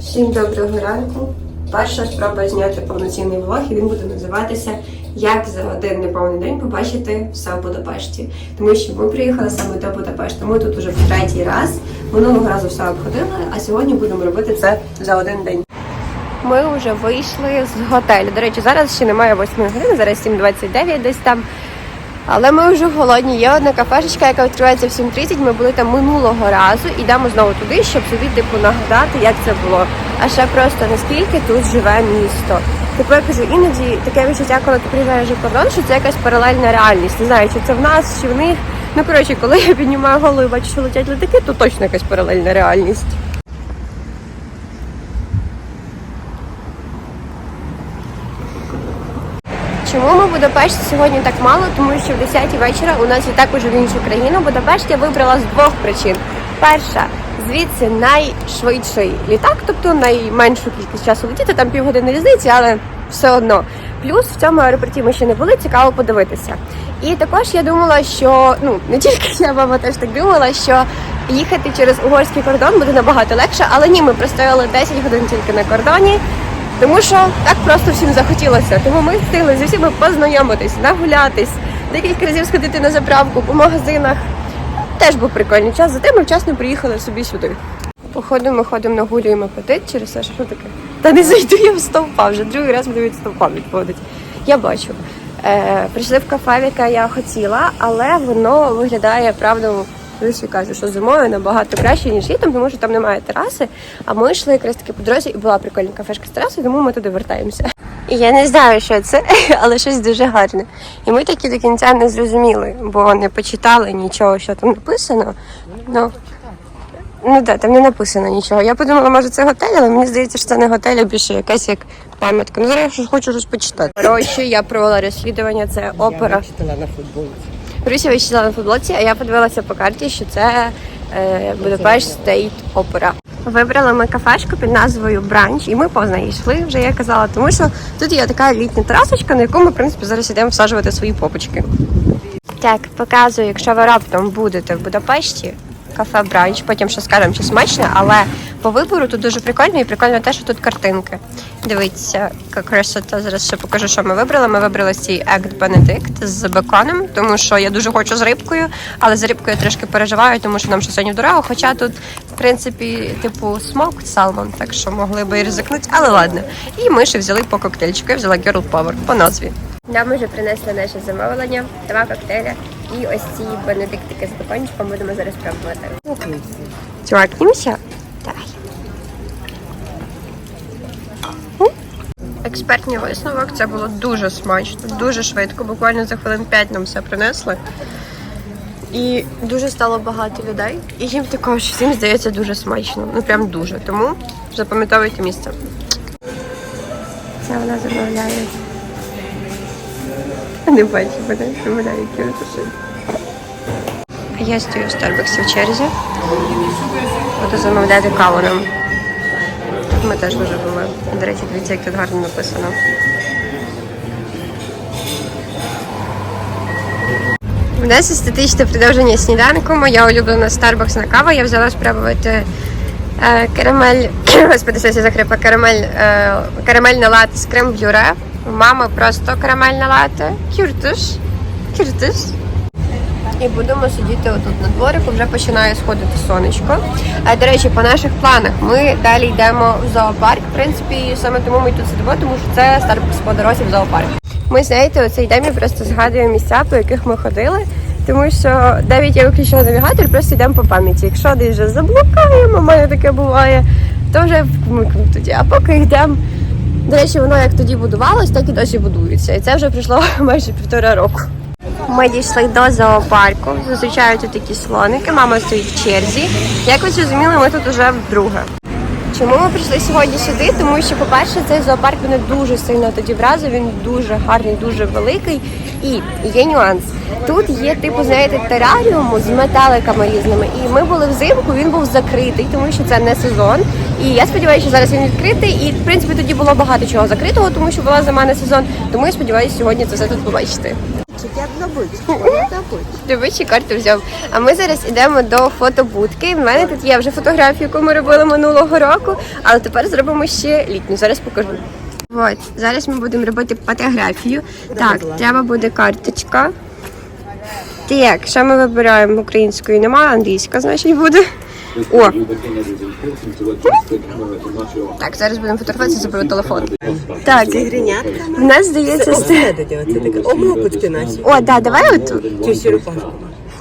Всім доброго ранку. Перша спроба зняти повноцінний влог, і він буде називатися Як за один неповний день побачити все в Будапешті. Тому що ми приїхали саме до Будапешта. Ми тут уже в третій раз. Минулого разу все обходили, а сьогодні будемо робити це за один день. Ми вже вийшли з готелю. До речі, зараз ще немає 8 години, зараз 7.29 десь там. Але ми вже голодні. Є одна кафешечка, яка відкривається в 7.30. Ми були там минулого разу. Йдемо знову туди, щоб собі типу нагадати, як це було. А ще просто наскільки тут живе місто. Типу я кажу, іноді таке відчуття, коли ти приїжджаєш за кордон, що це якась паралельна реальність. Не знаю, чи це в нас, чи в них. Ну коротше, коли я піднімаю голову і бачу, що летять літаки, то точно якась паралельна реальність. Чому ми в Будапешті сьогодні так мало? Тому що в 10 вечора у нас літак уже в іншу країну. Будапешт я вибрала з двох причин. Перша, звідси найшвидший літак, тобто найменшу кількість часу летіти, там півгодини різниці, але все одно. Плюс в цьому аеропорті ми ще не були, цікаво подивитися. І також я думала, що ну не тільки я, мама теж так думала, що їхати через угорський кордон буде набагато легше, але ні, ми простояли 10 годин тільки на кордоні. Тому що так просто всім захотілося. Тому ми встигли зі всіма познайомитись, нагулятись, декілька разів сходити на заправку по магазинах. Теж був прикольний час, зате ми вчасно приїхали собі сюди. Походу, ми ходимо нагулюємо апетит через те, що таке. Та не зайду я в стовпа, вже другий раз мене від стовпа відводить. Я бачу. Е, прийшли в кафе, в яке я хотіла, але воно виглядає правда. Люсі каже, що зимою набагато краще, ніж літом, тому що там немає тераси. А ми йшли якраз таки по дорозі, і була прикольна кафешка з терасою, тому ми туди вертаємося. І я не знаю, що це, але щось дуже гарне. І ми таки до кінця не зрозуміли, бо не почитали нічого, що там написано. Ну, ну да, там не написано нічого. Я подумала, може це готель, але мені здається, що це не готель, а більше якась як пам'ятка. Ну зараз я хочу щось почитати. Коротше, я провела розслідування, це опера. читала на футболці. Руся вичитала на футболці, а я подивилася по карті, що це е, Будапешт Стейт Опера. Вибрали ми кафешку під назвою Бранч, і ми позна йшли, вже я казала, тому що тут є така літня терасочка, на яку ми, в принципі, зараз йдемо всаджувати свої попочки. Так, показую, якщо ви раптом будете в Будапешті, кафе Бранч, потім ще скажемо, чи смачне, але по вибору тут дуже прикольно і прикольно те, що тут картинки. Дивіться, яка красота. Зараз ще покажу, що ми вибрали. Ми вибрали цей Ект Бенедикт з беконом, тому що я дуже хочу з рибкою, але з рибкою я трішки переживаю, тому що нам ще сьогодні в дорогу. Хоча тут, в принципі, типу smoked salmon, так що могли би і ризикнути, але ладно. І ми ще взяли по коктейльчику, я взяла Girl Power по назві. Нам вже принесли наше замовлення, два коктейля і ось ці бенедиктики з бекончиком будемо зараз пробувати. Чувакнімося? Давай. М? Експертний висновок це було дуже смачно, дуже швидко. Буквально за хвилин 5 нам все принесли. І дуже стало багато людей. І їм також всім здається дуже смачно. Ну прям дуже. Тому запам'ятовуйте місце. Це вона замовляє. Не бачу мене, замовляє які А я стою в Старбаксі в черзі. Буду замовляти каву нам. Ми теж вже були. До речі, дивіться, як тут гарно написано. У нас естетичне продовження сніданку. Моя улюблена Starbucks на кава. Я взяла спробувати е, карамель. Господи, щось я закрипла карамель, е, карамельне лате з крем бюре. У мами просто карамельне лате. Кюртиш. Кюртиш. І будемо сидіти отут на дворику, вже починає сходити сонечко. А до речі, по наших планах ми далі йдемо в зоопарк. В принципі, саме тому ми тут сидимо, тому що це Starbucks по дорозі в зоопарк. Ми знаєте, оце йдемо і просто згадуємо місця, по яких ми ходили. Тому що навіть я виключила навігатор, просто йдемо по пам'яті. Якщо десь вже заблукаємо, мене таке буває, то вже вмикнемо тоді. А поки йдемо. До речі, воно як тоді будувалось, так і досі будується. І це вже пройшло майже півтора року. Ми дійшли до зоопарку. Зустрічають тут такі слоники. Мама стоїть в черзі. Як ви зрозуміли, ми тут уже вдруге. Чому ми прийшли сьогодні сюди? Тому що, по-перше, цей зоопарк мене дуже сильно тоді вразив. Він дуже гарний, дуже великий. І є нюанс. Тут є, типу, знаєте, тераріуму з метеликами різними. І ми були взимку, він був закритий, тому що це не сезон. І я сподіваюся, що зараз він відкритий. І в принципі тоді було багато чого закритого, тому що була зима не сезон. Тому я сподіваюся, сьогодні це все тут побачити. Чекетна Чекетна будь. Дивичі карту взяв. А ми зараз йдемо до фотобудки. В мене тут є вже фотографію, яку ми робили минулого року, але тепер зробимо ще літню. Зараз покажу. От, зараз ми будемо робити фотографію. Так, треба буде карточка. Так, що ми вибираємо українською? Немає, англійська, значить буде. О, так, зараз будемо фотографуватися, заберу телефон. Так, Тигренятка. в нас здається. ст- Оце оце таке. О, мопочки наші. О, да, давай. Цю черепашку.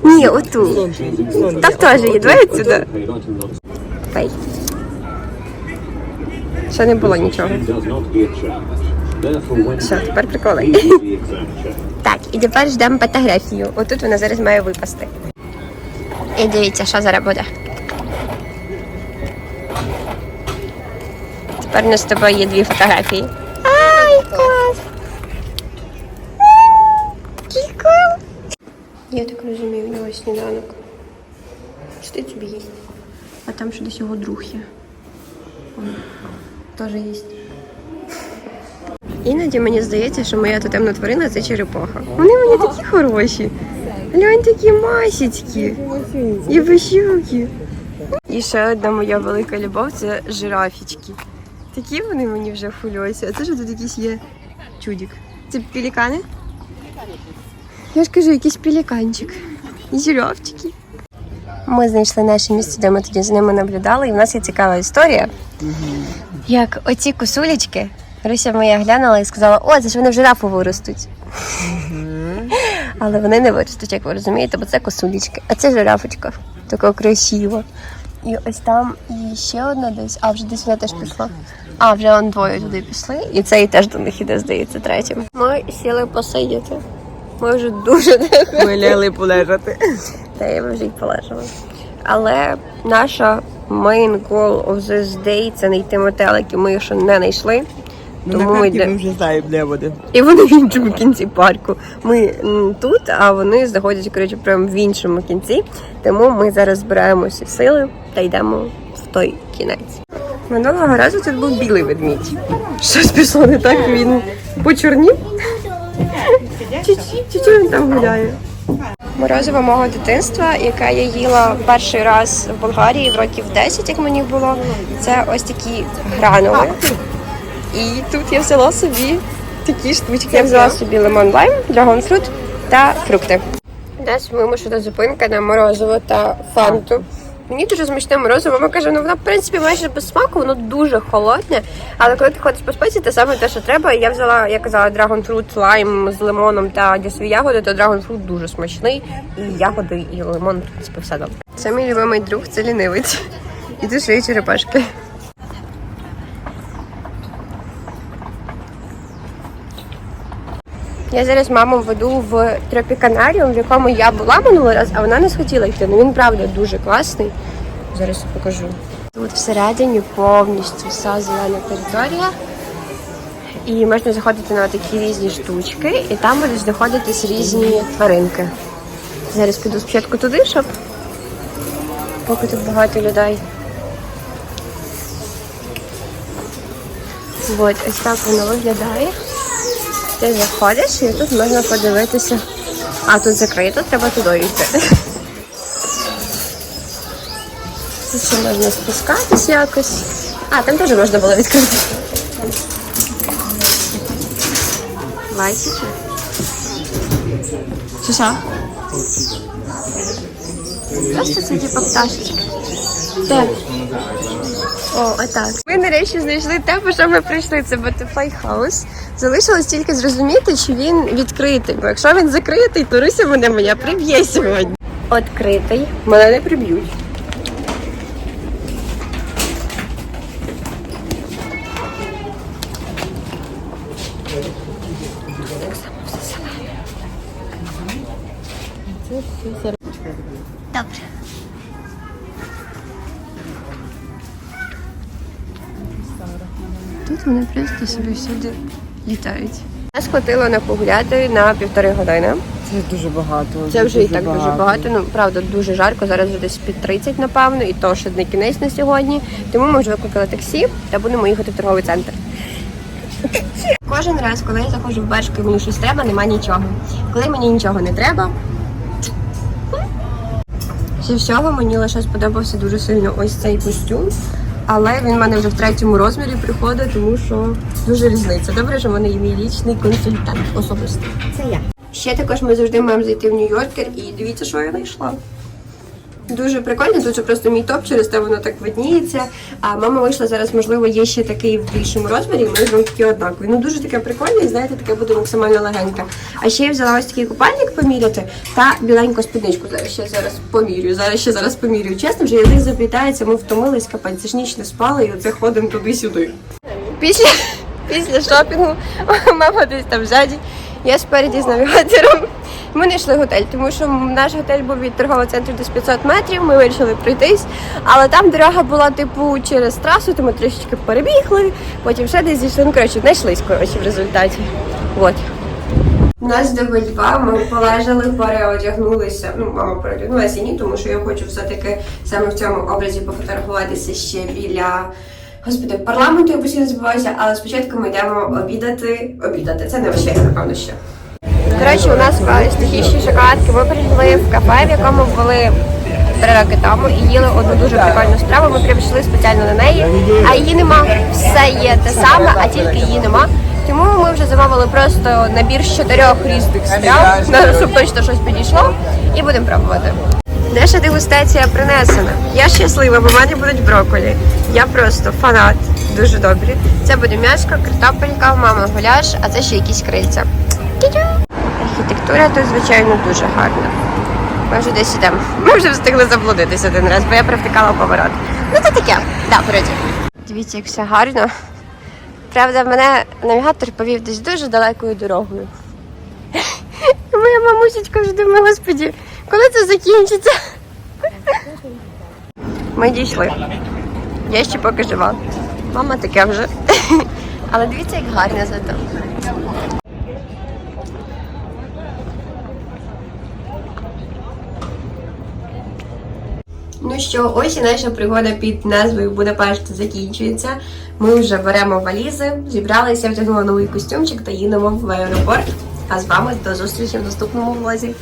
Ні, оту. Так теж є, давай отсюди. Пей. Ще не було нічого. Все, тепер приколи. Так, і тепер ждемо фотографію. Отут вона зараз має випасти. І дивіться, що зараз буде. Тепер у нас з тобою є дві фотографії. Ай, клас! Прикол! Я так розумію, у нього сніданок. Що собі їсть? А там ще десь його друг є. Он теж їсть. Іноді мені здається, що моя тотемна тварина це черепаха. Вони мені такі хороші. Глянь, такі масічки. І вищуки. І ще одна моя велика любов це жирафічки. Такі вони мені вже хвилюються. А це ж тут якийсь є чудик. Це пелікани? Я ж кажу, якийсь пеліканчик. І. Ми знайшли наше місце, де ми тоді з ними наблюдали, і в нас є цікава історія. Як оці косулечки, Руся моя глянула і сказала, о, це ж вони в жирафу виростуть. Але вони не виростуть, як ви розумієте, бо це косулечки, а це жирафочка. Така красива. І ось там і ще одна десь, а вже десь вона теж пішла. А, вже он двоє туди пішли, і цей теж до них іде, здається, третім. Ми сіли посидіти. Ми вже дуже Ми лягли полежати. та я вже й полежала. Але наша main goal of this day це знайти метелики. Ми їх ще не знайшли. Ну, Тому на ми йдемо. ми вже знаємо, де вони. І вони в іншому кінці парку. Ми тут, а вони знаходяться коротше, прямо в іншому кінці. Тому ми зараз збираємо всі сили та йдемо в той кінець. Минулого разу тут був білий ведмідь. Щось пішло не так, він почорнів. Чуть-чуть, чуть-чуть він там гуляє. Морозиво мого дитинства, яке я їла перший раз в Болгарії в років 10, як мені було. Це ось такі гранули. І тут я взяла собі такі штучки. Я взяла собі лимон лайм, драгонфрут та фрукти. Десь вимушена зупинка на морозиво та фанту. Мені дуже смачне морозиво. Мама каже, ну воно в принципі майже без смаку, воно дуже холодне. Але коли ти ходиш по спеці, це саме те, що треба. Я взяла, я казала, драгонфрут, лайм з лимоном та дісові ягоди, то драгонфрут дуже смачний. І ягоди, і лимон, в принципі, все добре. Це мій любимий друг, це лінивець. І ще черепашки. Я зараз маму веду в тропіканаріум, в якому я була минулий раз, а вона не схотіла йти. Ну він правда дуже класний. Зараз покажу. Тут всередині повністю вся зелена територія. І можна заходити на такі різні штучки, і там будуть знаходитись різні тваринки. Зараз піду спочатку туди, щоб поки тут багато людей. От, ось так воно виглядає. Ти заходиш і тут можна подивитися. А тут закрито, треба туди йти. Тут ще можна спускатись якось. А, там теж можна було відкрити. Бачите? Що що? Просто це типу пташечки. Де? О, отак. Ми нарешті знайшли те, по що ми прийшли. Це Butterfly House. Залишилось тільки зрозуміти, чи він відкритий. Бо якщо він закритий, то Руся мене моя приб'є сьогодні. Відкритий. Мене не приб'ють. Добре. Вони просто собі всюди літають. Нас хватило на погуляти на півтори години. Це дуже багато. Це вже і так дуже багато. Ну правда, дуже жарко. Зараз вже десь під 30, напевно, і то ще не кінець на сьогодні. Тому ми вже викликали таксі та будемо їхати в торговий центр. Кожен раз, коли я заходжу в Бершку мені щось треба, нема нічого. Коли мені нічого не треба. Зі всього мені лише сподобався дуже сильно ось цей костюм. Але він в мене вже в третьому розмірі приходить, тому що дуже різниця. Добре, що в мене є мій лічний консультант особистий. Це я. Ще також ми завжди маємо зайти в Нью-Йоркер і дивіться, що я знайшла. Дуже прикольно, тут же просто мій топ, через те воно так видніється. А мама вийшла зараз, можливо, є ще такий в більшому розмірі, ми зробимо такі однакові. Ну дуже таке прикольне, і знаєте, таке буде максимально легеньке. А ще я взяла ось такий купальник поміряти та біленьку спідничку. Зараз ще зараз помірюю. Зараз ще зараз помірюю. Чесно, вже язик заплітається, ми втомились, капець, це ж ніч не спали, і оце ходимо туди-сюди. Після, після шопінгу мама десь там ззаді, я спереді з навігатором. Ми не йшли в готель, тому що наш готель був від торгового центру десь 500 метрів. Ми вирішили пройтись, але там дорога була типу через трасу, то ми трішечки перебігли, потім ще десь зійшли. Ну коротше, знайшлись коротше в результаті. От. У нас до Льва, ми полежали, переодягнулися. Ну, мама переодягнулася ні, тому що я хочу все-таки саме в цьому образі пофотографуватися ще біля. Господи, парламенту я постійно забуваюся, але спочатку ми йдемо обідати. Обідати. Це не вечеря, напевно, ще. Речі, у нас такі шоколадки. Ми прийшли в кафе, в якому були три роки тому і їли одну дуже прикольну страву. Ми прийшли спеціально на неї, а її нема. Все є те саме, а тільки її нема. Тому ми вже замовили просто набір з чотирьох різних страв, на щоб точно щось підійшло, і будемо пробувати. Наша дегустація принесена. Я щаслива, бо в мене будуть брокколі. Я просто фанат. Дуже добрі. Це буде м'яско, картопелька, мама гуляш, а це ще якісь крильця. Архітектура тут, звичайно, дуже гарна. Ми вже десь ідемо. Ми вже встигли заблудитись один раз, бо я провтикала поворот. Ну то таке, да, вроді. Дивіться, як все гарно. Правда, мене навігатор повів десь дуже далекою дорогою. Моя мамусечка вже думає, господі, коли це закінчиться? Ми дійшли. Я ще поки жива. Мама таке вже. Але дивіться, як гарно зато. Ну що, ось і наша пригода під назвою Будапешт закінчується. Ми вже беремо валізи, зібралися, вдягнули новий костюмчик та їдемо в аеропорт. А з вами до зустрічі в наступному влозі.